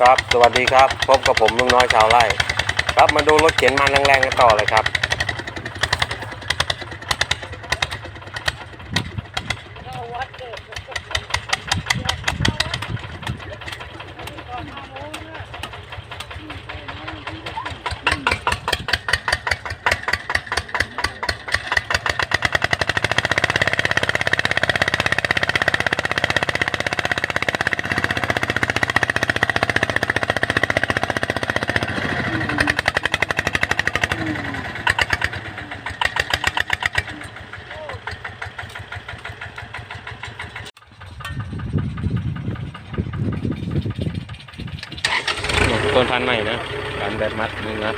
ครับ สวัสดีครับ พบกับผมลุงน้อยชาวไร่ ครับ มาดูรถเข็นมันแรงๆกันต่อเลยครับ ต้ นพันใหม่นะการแบบมัดนึงนะ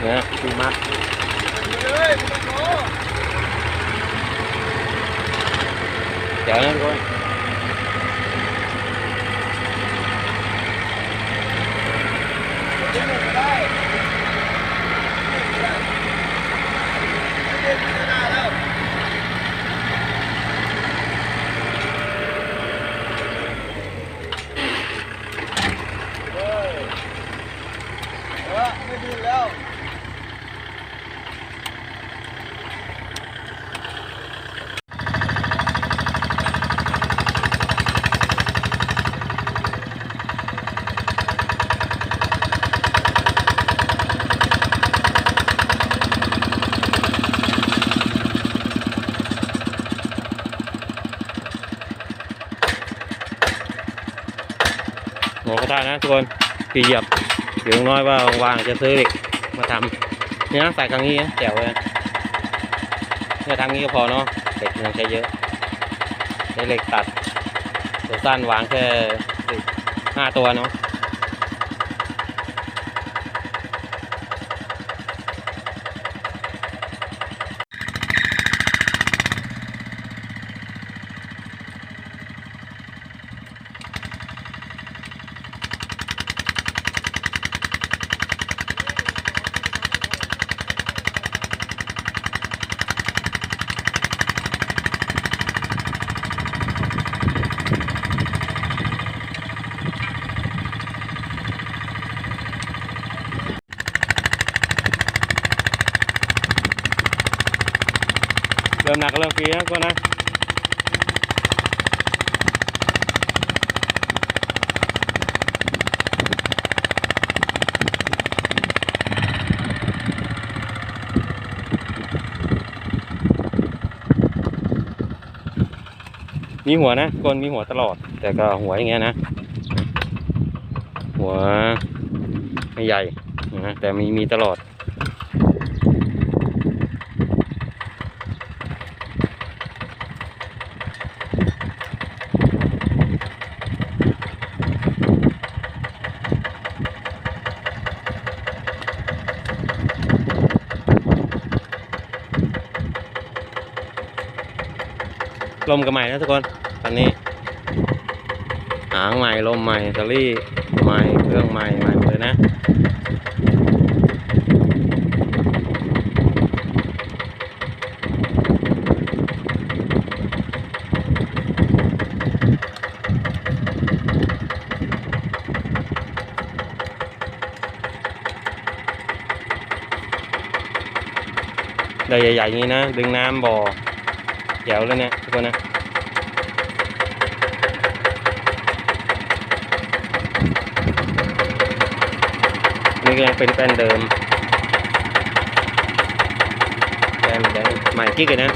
เนี่ยที่มัดเดี๋ยวนะทุกคนหมูกระ ทุกคนขี่เหยียบเดี๋ยวน้อยว่าวางจะซื้อเหล็กมาทำเนี่ยใส่กางนี้แจ๋วเลยเนี่ยทำงี้ก็พอเนาะเหล็กมันใช้เยอะใช้เหล็กตัดตัวสั้นวางแค่ห้าตัวเนาะ ริ่มหนักเริ่มฟีนะก็นะมีหัวนะก้นมีหัวตลอด แต่ก็หัวอย่างเงี้ยนะ หัวไม่ใหญ่นะแต่มีมีตลอด ลมกับใหม่นะทุกคนตอนนี้หางใหม่ลมใหม่สลี่ใหม่เครื่องใหม่ใหม่หมดเลยนะใหญ่ๆอย่างนี้นะ ดึงน้ำบ่อ แจ๋วเลยเนี่ยทุกคนนะนี่ก็ยังเป็นแป้นเดิมแป้นแป้นใหม่กิ๊กเลยนะ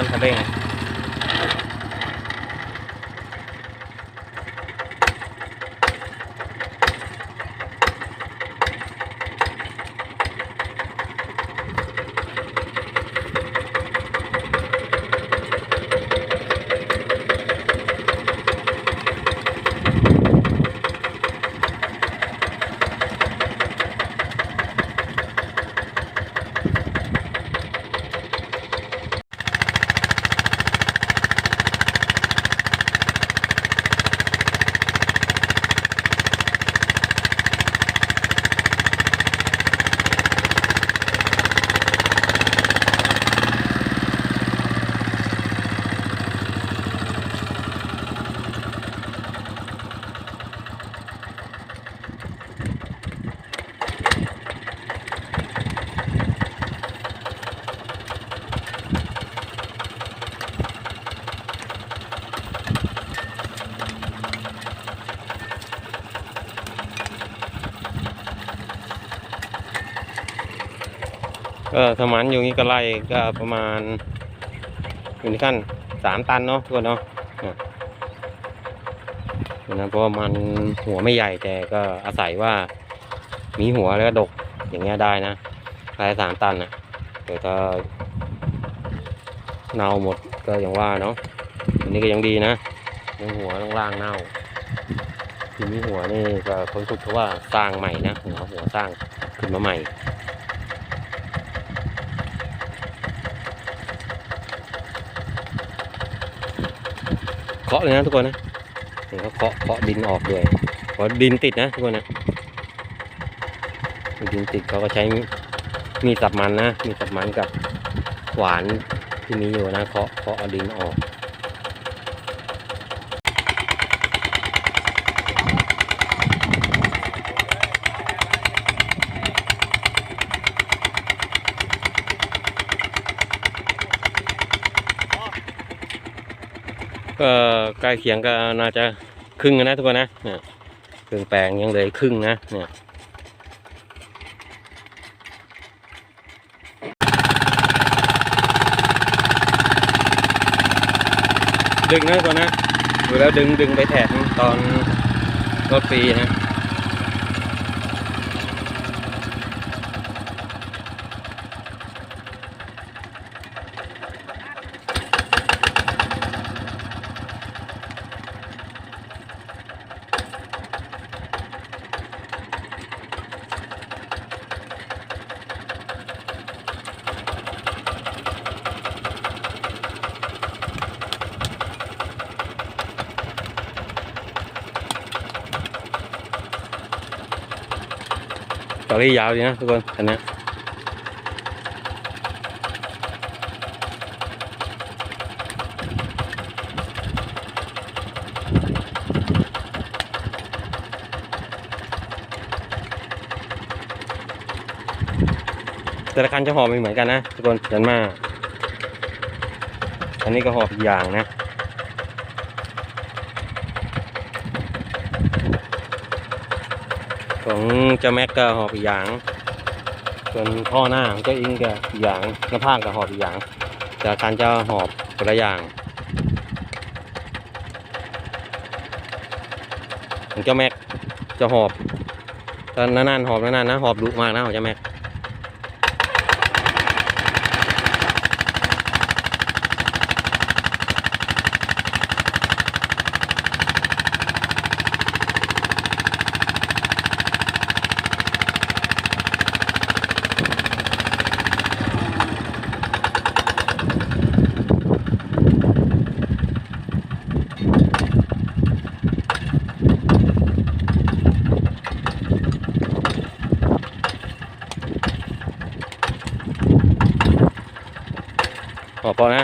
ร่ง กันใหม่นะทุกคนกระเร่งก็สมันอยู่นี่ก็ไล่ก็ประมาณอยู่ในขั้นสามตันเนาะทุกคนเนาะนะเพราะมันหัวไม่ใหญ่แต่ก็อาศัยว่ามีหัวแล้วก็ดกอย่างเงี้ยได้นะได้สามตันนะแต่ถ้าเน่าหมดก็อย่างว่าเนาะอันนี้ก็ยังดีนะยังหัวล่างๆเน่าที่มีหัวนี่ก็คนสุดเพราะว่าสร้างใหม่นะหัวหัวสร้างขึ้นมาใหม่ เคาะเลยนะทุกคนนะเห็นเขาเคาะเคาะดินออกด้วยเพราะดินติดนะทุกคนนะดินติดเขาก็ใช้มีสับมันนะ มีสับมันกับขวานที่มีอยู่นะเคาะเคาะเอาดินออก ก็ใกล้เคียงก็น่าจะครึ่งนะทุกคนนะเนี่ยครึ่งแปลงยังเหลยครึ่งนะเนี่ยดึงนะก่อนนะดูแล้วดึงดึงไปแถมตอนรถฟรีนะ ตอรี่ยาวดีนะทุกคนคันนี้แต่ละคันจะหอบไม่เหมือนกันนะทุกคนยันมาอันนี้ก็หอบอีกอย่างนะ ของเจ้าแม็กก็หอบอีกอย่าง ส่วนท่อหน้าของเจ้าอิงก็อีกอย่างหน้าผากก็หอบอีกอย่างแต่การจะหอบกระอย่างของเจ้าแม็กจะหอบตอนนานๆหอบนานๆนะหอบดุมากนะของเจ้าแม็ก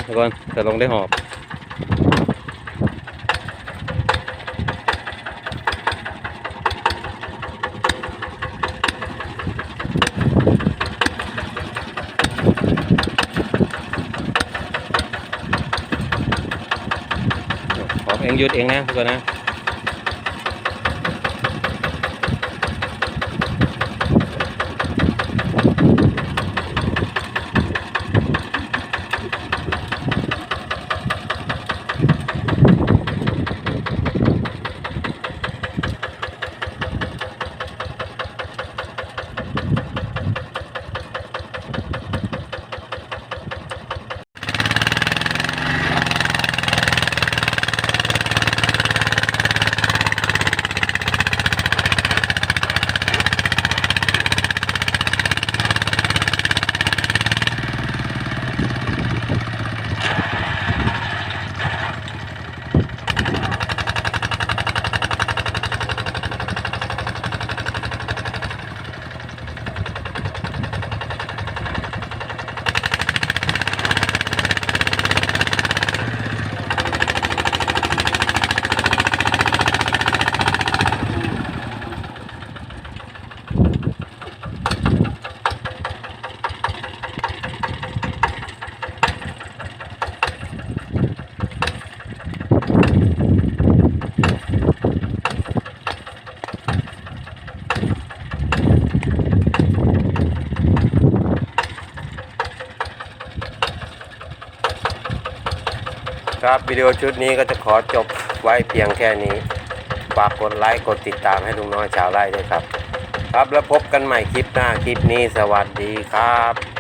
ทุกคนจะลงได้หอบหอบเองหยุดเองนะทุกคนนะ ครับวิดีโอชุดนี้ก็จะขอจบไว้เพียงแค่นี้ ฝากกดไลค์กดติดตามให้ลุงน้อยชาวไร่ด้วยครับ ครับแล้วพบกันใหม่คลิปหน้าคลิปนี้สวัสดีครับ